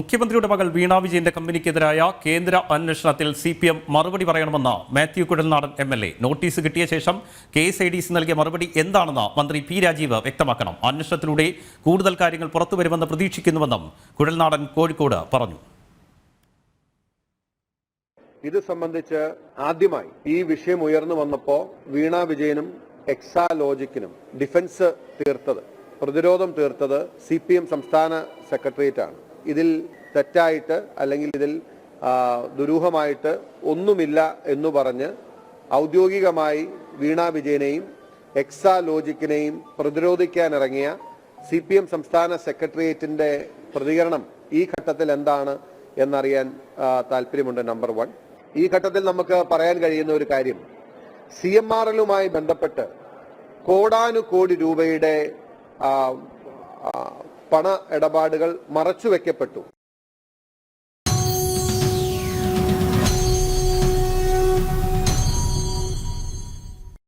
മുഖ്യമന്ത്രിയുടെ മകൾ വീണ വിജയന്റെ കമ്പനിക്കെതിരായ കേന്ദ്ര അന്വേഷണത്തിൽ സി പി എം മറുപടി പറയണമെന്ന് Mathew Kuzhalnadan M L A. Notice കിട്ടിയ ശേഷം K S I D C നൽകിയ മറുപടി എന്താണെന്ന് മന്ത്രി പി രാജീവ് വ്യക്തമാക്കണം. അന്വേഷണത്തിലൂടെ കൂടുതൽ കാര്യങ്ങൾ പുറത്തു വരുമെന്ന് പ്രതീക്ഷിക്കുന്നുവെന്നും കുഴൽനാടൻ കോഴിക്കോട് പറഞ്ഞു. ഇത് സംബന്ധിച്ച് ആദ്യമായി ഈ വിഷയം ഉയർന്നു വന്നപ്പോ വീണ വിജയനും എക്സാലോജിക്കിനും ഡിഫൻസ് തീർത്തത് പ്രതിരോധം തീർത്തത് സി പി എം സംസ്ഥാന ഇതിൽ തെറ്റായിട്ട് അല്ലെങ്കിൽ ഇതിൽ ദുരൂഹമായിട്ട് ഒന്നുമില്ല എന്ന് പറഞ്ഞ് ഔദ്യോഗികമായി വീണ വിജയനെയും എക്സാലോജിക്കിനെയും പ്രതിരോധിക്കാനിറങ്ങിയ സി പി എം സംസ്ഥാന സെക്രട്ടേറിയറ്റിന്റെ പ്രതികരണം ഈ ഘട്ടത്തിൽ എന്താണ് എന്നറിയാൻ താല്പര്യമുണ്ട് നമ്പർ വൺ. ഈ ഘട്ടത്തിൽ നമുക്ക് പറയാൻ കഴിയുന്ന ഒരു കാര്യം സി എം ആർ എല്ലുമായി ബന്ധപ്പെട്ട് കോടാനുകോടി രൂപയുടെ പണ ഇടപാടുകൾ മറച്ചുവെക്കപ്പെട്ടു.